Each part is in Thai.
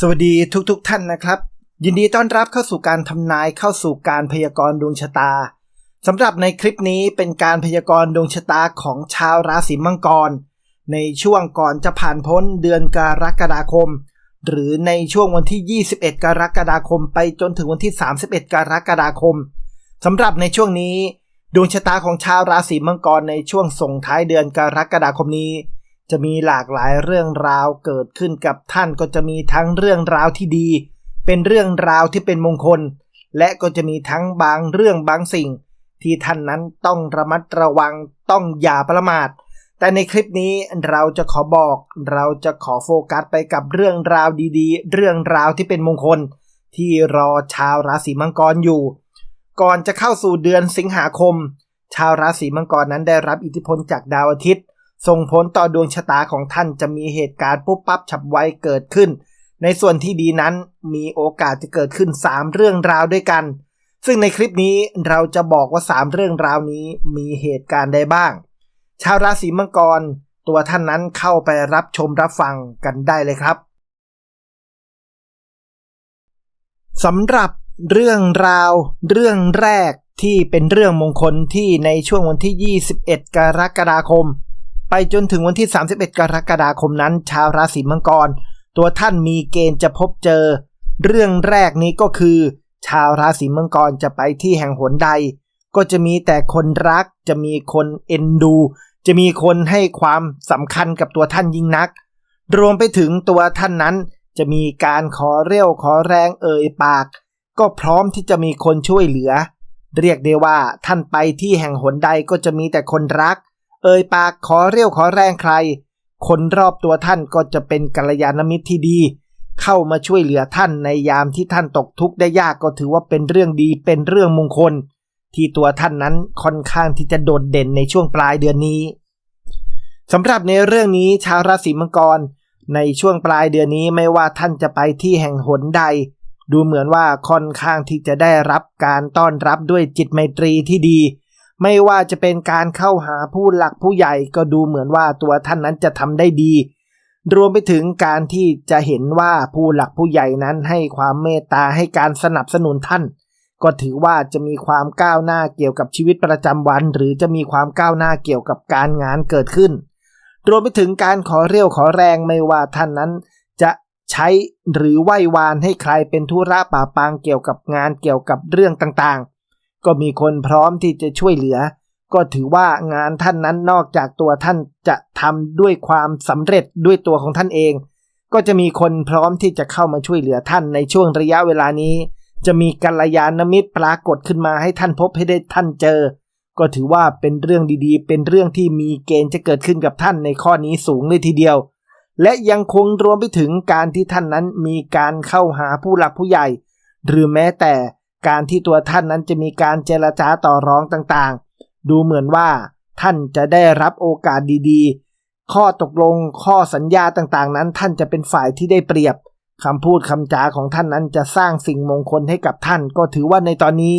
สวัสดีทุกๆทท่านนะครับ ยินดีต้อนรับเข้าสู่การทำนายเข้าสู่การพยากรณ์ดวงชะตาสำหรับในคลิปนี้เป็นการพยากรณ์ดวงชะตาของชาวราศีมังกร ในช่วงก่อนจะผ่านพ้นเดือนกรกฎาคม หรือในช่วงวันที่ 21 กรกฎาคม ไปจนถึงวันที่ 31 กรกฎาคมสำหรับในช่วงนี้ ดวงชะตาของชาวราศีมังกรในช่วงส่งท้ายเดือนกรกฎาคมนี้ จะมีหลากหลายเรื่องราวเกิดขึ้นกับท่านก็จะมีทั้งเรื่องราวที่ดี เป็นเรื่องราวที่เป็นมงคล และก็จะมีทั้งบางเรื่องบางสิ่ง ที่ท่านนั้นต้องระมัดระวังต้องอย่าประมาท แต่ในคลิปนี้เราจะขอบอก เราจะขอโฟกัสไปกับเรื่องราวดีๆ เรื่องราวที่เป็นมงคล ที่รอชาวราศีมังกรอยู่ ก่อนจะเข้าสู่เดือนสิงหาคม ชาวราศีมังกรนั้นได้รับอิทธิพลจากดาวอาทิตย์ ส่งผลต่อดวงชะตาของท่านจะมีเหตุการณ์ปุ๊บปั๊บฉับไวเกิดขึ้น ในส่วนที่ดีนั้นมีโอกาสจะเกิดขึ้น 3 เรื่องราวด้วยกัน ซึ่งในคลิปนี้เราจะบอกว่า 3 เรื่องราวนี้มีเหตุการณ์ใดบ้าง ชาวราศีมังกร ตัวท่านนั้นเข้าไปรับชมรับฟังกันได้เลยครับสำหรับเรื่องราวเรื่องแรกที่เป็นเรื่องมงคลที่ในช่วงวันที่ 21 กรกฎาคม ไปจนถึงวันที่ 31 กรกฎาคมนั้น ชาวราศีมังกร ตัวท่านมีเกณฑ์จะพบเจอ เรื่องแรกนี้ก็คือ ชาวราศีมังกรจะไปที่แห่งหนใด ก็จะมีแต่คนรัก จะมีคนเอ็นดู จะมีคนให้ความสำคัญกับตัวท่านยิ่งนัก รวมไปถึงตัวท่านนั้น จะมีการขอเรี่ยวขอแรงเอ่ยปาก ก็พร้อมที่จะมีคนช่วยเหลือ เรียกได้ว่าท่านไปที่แห่งหนใดก็จะมีแต่คนรัก เอ่ยปากขอเรียวขอแรงใคร คนรอบตัวท่านก็จะเป็นกัลยาณมิตรที่ดี เข้ามาช่วยเหลือท่านในยามที่ท่านตกทุกข์ได้ยากก็ถือว่าเป็นเรื่องดีเป็นเรื่องมงคล ที่ตัวท่านนั้นค่อนข้างที่จะโดดเด่นในช่วงปลายเดือนนี้สำหรับในเรื่องนี้ชาวราศีมังกร ในช่วงปลายเดือนนี้ไม่ว่าท่านจะไปที่แห่งหนใด ดูเหมือนว่าค่อนข้างที่จะได้รับการต้อนรับด้วยจิตไมตรีที่ดี ไม่ว่าจะเป็นการเข้าหาผู้หลักผู้ใหญ่ก็ดูเหมือนว่าตัวท่านนั้นจะทำได้ดี รวมไปถึงการที่จะเห็นว่าผู้หลักผู้ใหญ่นั้นให้ความเมตตาให้การสนับสนุนท่าน ก็ถือว่าจะมีความก้าวหน้าเกี่ยวกับชีวิตประจำวัน หรือจะมีความก้าวหน้าเกี่ยวกับการงานเกิดขึ้น รวมไปถึงการขอเรียวขอแรงไม่ว่าท่านนั้นจะใช้หรือไหว้วานให้ใครเป็นธุระป่าปางเกี่ยวกับงานเกี่ยวกับเรื่องต่างๆ ก็มีคนพร้อมที่จะช่วยเหลือ ก็ถือว่างานท่านนั้นนอกจากตัวท่านจะทำด้วยความสำเร็จด้วยตัวของท่านเอง ก็จะมีคนพร้อมที่จะเข้ามาช่วยเหลือท่านในช่วงระยะเวลานี้ จะมีกัลยาณมิตรปรากฏขึ้นมาให้ท่านพบให้ได้ท่านเจอ ก็ถือว่าเป็นเรื่องดีๆ เป็นเรื่องที่มีเกณฑ์จะเกิดขึ้นกับท่านในข้อนี้สูงเลยทีเดียวและยังคงรวมไปถึงการที่ท่านนั้นมีการเข้าหาผู้หลักผู้ใหญ่ หรือแม้แต่ การที่ตัวท่านนั้นจะมีการเจรจาต่อรองต่างๆ ดูเหมือนว่าท่านจะได้รับโอกาสดีๆ ข้อตกลงข้อสัญญาต่างๆ นั้นท่านจะเป็นฝ่ายที่ได้เปรียบคำพูดคำจาของท่านนั้นจะสร้างสิ่งมงคลให้กับท่านก็ถือว่าในตอนนี้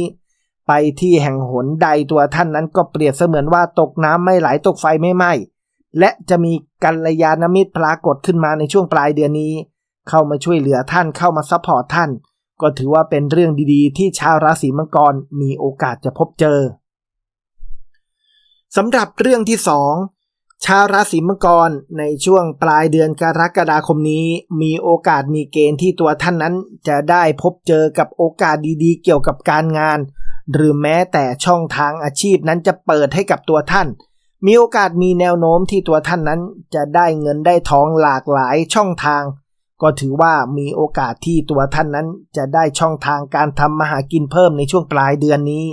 ไปที่แห่งหนใดตัวท่านนั้นก็เปรียบเสมือนว่าตกน้ำไม่ไหลตกไฟไม่ไหม้และจะมีกัลยาณมิตรปรากฏขึ้นมาในช่วงปลายเดือนนี้ เข้ามาช่วยเหลือท่านเข้ามาซัพพอร์ตท่าน ก็ถือว่าเป็นเรื่องดีๆ ที่ชาวราศีมังกรมีโอกาสจะพบเจอสำหรับเรื่องที่สองชาวราศีมังกรในช่วงปลายเดือนกรกฎาคมนี้ มีโอกาสมีเกณฑ์ที่ตัวท่านนั้น จะได้พบเจอกับโอกาสดีๆ เกี่ยวกับการงาน หรือแม้แต่ช่องทางอาชีพนั้นจะเปิดให้กับตัวท่าน มีโอกาสมีแนวโน้มที่ตัวท่านนั้น จะได้เงินได้ทองหลากหลายช่องทาง ก็ถือว่ามีโอกาสที่ตัวท่านนั้นจะได้ช่องทางการทำมาหากินเพิ่มในช่วงปลายเดือนนี้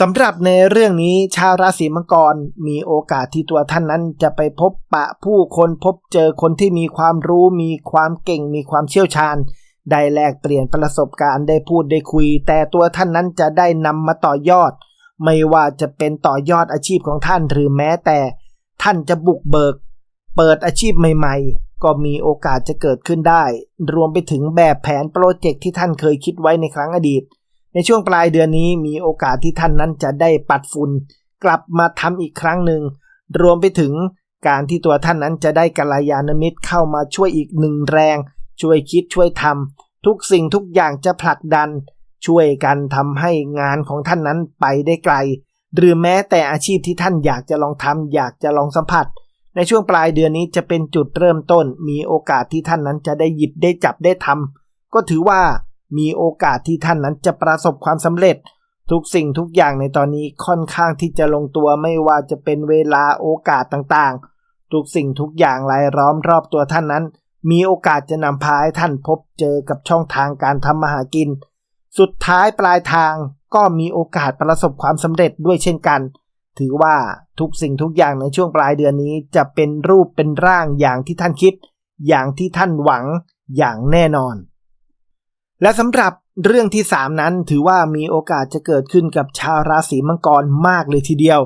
สำหรับในเรื่องนี้ชาวราศีมังกรมีโอกาสที่ตัวท่านนั้นจะไปพบปะผู้คนพบเจอคนที่มีความรู้มีความเก่งมีความเชี่ยวชาญ ได้แลกเปลี่ยนประสบการณ์ได้พูดได้คุย แต่ตัวท่านนั้นจะได้นำมาต่อยอด ไม่ว่าจะเป็นต่อยอดอาชีพของท่านหรือแม้แต่ ท่านจะบุกเบิก เปิดอาชีพใหม่ ก็มีโอกาสจะเกิดขึ้นได้ รวมไปถึงแบบแผนโปรเจกต์ที่ท่านเคยคิดไว้ในครั้งอดีต ในช่วงปลายเดือนนี้มีโอกาสที่ท่านนั้นจะได้ปัดฝุ่นกลับมาทำอีกครั้งหนึ่ง รวมไปถึงการที่ตัวท่านนั้นจะได้กัลยาณมิตรเข้ามาช่วยอีกหนึ่งแรง ช่วยคิดช่วยทำทุกสิ่งทุกอย่างจะผลักดัน ช่วยกันทำให้งานของท่านนั้นไปได้ไกล หรือแม้แต่อาชีพที่ท่านอยากจะลองทำอยากจะลองสัมผัส ในช่วงปลายเดือนนี้จะเป็นจุดเริ่มต้น มีโอกาสที่ท่านนั้นจะได้หยิบได้จับได้ทำก็ถือว่ามีโอกาสที่ท่านนั้นจะประสบความสำเร็จ ทุกสิ่งทุกอย่างในตอนนี้ค่อนข้างที่จะลงตัวไม่ว่าจะเป็นเวลาโอกาสต่างๆ ทุกสิ่งทุกอย่างรายล้อมรอบตัวท่านนั้น มีโอกาสจะนำพาให้ท่านพบเจอกับช่องทางการทำมาหากิน สุดท้ายปลายทางก็มีโอกาสประสบความสำเร็จด้วยเช่นกัน ถือว่าทุกสิ่งทุกอย่างในช่วงปลายเดือนนี้จะเป็นรูปเป็นร่างอย่างที่ท่านคิด อย่างที่ท่านหวังอย่างแน่นอน และสำหรับเรื่องที่ 3 นั้นถือว่ามีโอกาสจะเกิดขึ้นกับชาวราศีมังกรมากเลยทีเดียว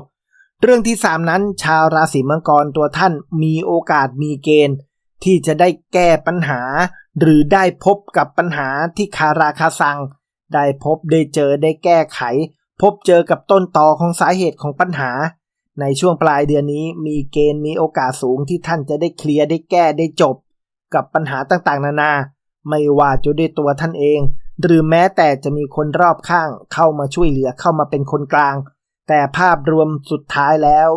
เรื่องที่ 3 นั้น ชาวราศีมังกรตัวท่านมีโอกาสมีเกณฑ์ ที่จะได้แก้ปัญหา หรือได้พบกับปัญหาที่คาราคาซัง ได้พบได้เจอได้แก้ไข พบเจอกับต้นตอของสาเหตุของปัญหา ในช่วงปลายเดือนนี้มีเกณฑ์มีโอกาสสูงที่ท่านจะได้เคลียร์ได้แก้ได้จบ กับปัญหาต่างๆ นานา ไม่ว่าจะด้วยตัวท่านเอง หรือแม้แต่จะมีคนรอบข้างเข้ามาช่วยเหลือเข้ามาเป็นคนกลาง แต่ภาพรวมสุดท้ายแล้ว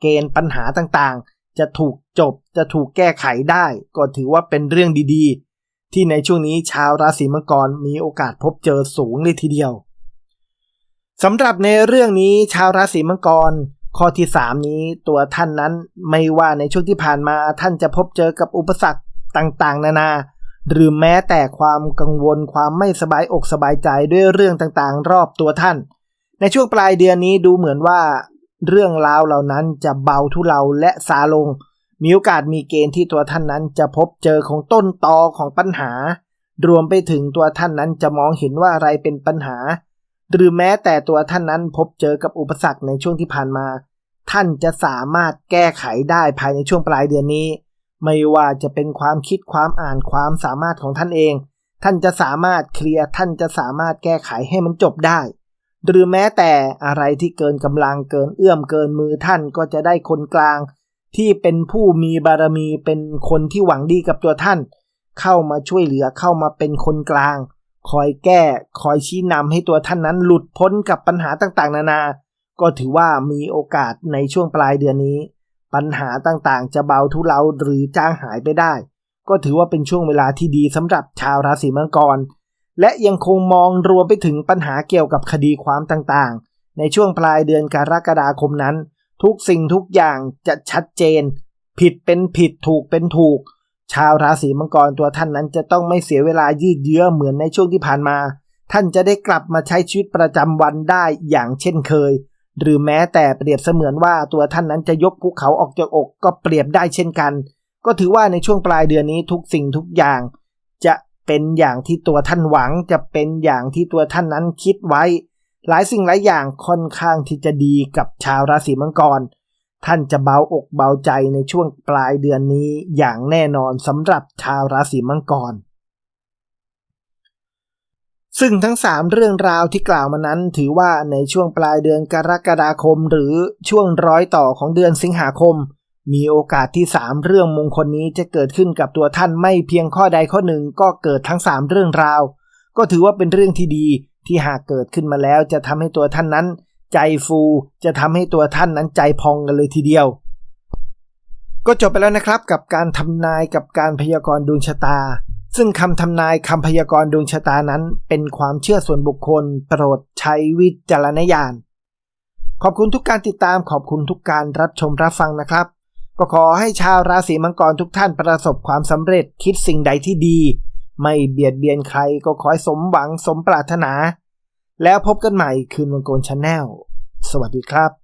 เกณฑ์ปัญหาต่างๆ จะถูกจบจะถูกแก้ไขได้ ก็ถือว่าเป็นเรื่องดีๆ ที่ในช่วงนี้ชาวราศีมังกรมีโอกาสพบเจอสูงเลยทีเดียว สำหรับในเรื่องนี้ชาวราศีมังกร ข้อที่ 3 นี้ตัวท่านนั้นไม่ว่าในช่วงที่ผ่านมาท่านจะพบเจอกับอุปสรรคต่างๆ นานา หรือแม้แต่ความกังวลความไม่สบายอกสบายใจด้วยเรื่องต่างๆ รอบตัวท่าน ในช่วงปลายเดือนนี้ดูเหมือนว่า เรื่องราวเหล่านั้นจะเบาทุเลาและซาลง มีโอกาสมีเกณฑ์ที่ตัวท่านนั้นจะพบเจอของต้นตอของปัญหา รวมไปถึงตัวท่านนั้นจะมองเห็นว่าอะไรเป็นปัญหา หรือแม้แต่ตัวท่านนั้นพบเจอกับอุปสรรคในช่วงที่ผ่านมา ท่านจะสามารถแก้ไขได้ภายในช่วงปลายเดือนนี้ ไม่ว่าจะเป็นความคิดความอ่านความสามารถของท่านเอง ท่านจะสามารถเคลียร์ท่านจะสามารถแก้ไขให้มันจบได้ หรือแม้แต่อะไรที่เกินกำลังเกินเอื้อมเกินมือท่านก็จะได้คนกลาง ที่เป็นผู้มีบารมีเป็นคนที่หวังดีกับตัวท่าน เข้ามาช่วยเหลือเข้ามาเป็นคนกลาง คอยแก้คอยชี้นำให้ตัวท่านนั้นหลุดพ้นกับปัญหาต่างๆ นานา ก็ถือว่ามีโอกาสในช่วงปลายเดือนนี้ ปัญหาต่างๆ จะเบาทุเลาหรือจางหายไปได้ ก็ถือว่าเป็นช่วงเวลาที่ดีสำหรับชาวราศีมังกร และยังคงมองรวมไปถึงปัญหาเกี่ยวกับคดีความต่างๆ ในช่วงปลายเดือนกรกฎาคมนั้น ทุกสิ่งทุกอย่างจะชัดเจน ผิดเป็นผิดถูกเป็นถูก ชาวราศีมังกรตัวท่านนั้นจะต้องไม่เสียเวลายืดเยื้อเหมือนในช่วงที่ผ่านมา ท่านจะได้กลับมาใช้ชีวิตประจำวันได้อย่างเช่นเคย หรือแม้แต่เปรียบเสมือนว่าตัวท่านนั้นจะยกภูเขาออกจากอกก็เปรียบได้เช่นกัน ก็ถือว่าในช่วงปลายเดือนนี้ทุกสิ่งทุกอย่าง จะเป็นอย่างที่ตัวท่านหวังจะเป็นอย่างที่ตัวท่านนั้นคิดไว้ หลายสิ่งหลายอย่างค่อนข้างที่จะดีกับชาวราศีมังกร ท่านจะเบาอกเบาใจในช่วงปลายเดือนนี้อย่างแน่นอนสำหรับชาวราศีมังกร ซึ่งทั้ง 3 เรื่องราวที่กล่าวมานั้นถือว่าในช่วงปลายเดือนกรกฎาคม หรือช่วงร้อยต่อของเดือนสิงหาคม มีโอกาสที่ 3 เรื่องมงคลนี้จะเกิดขึ้นกับตัวท่านไม่เพียงข้อใดข้อหนึ่งก็เกิดทั้ง 3 เรื่องราว ก็ถือว่าเป็นเรื่องที่ดีที่หากเกิดขึ้นมาแล้วจะทำให้ตัวท่านนั้น ใจฟูจะทำให้ตัวท่านนั้นใจพองกันเลยทีเดียว ก็จบไปแล้วนะครับกับการทำนายกับการพยากรณ์ดวงชะตา ซึ่งคำทำนายคำพยากรณ์ดวงชะตานั้น เป็นความเชื่อส่วนบุคคล โปรดใช้วิจารณญาณขอบคุณทุกการติดตามขอบคุณทุกการรับชมรับฟังนะครับ ก็ขอให้ชาวราศีมังกรทุกท่านประสบความสำเร็จคิดสิ่งใดที่ดี ไม่เบียดเบียนใครก็ขอให้สมหวังสมปรารถนา แล้วพบกันใหม่คืนมังกรชาแนลสวัสดีครับ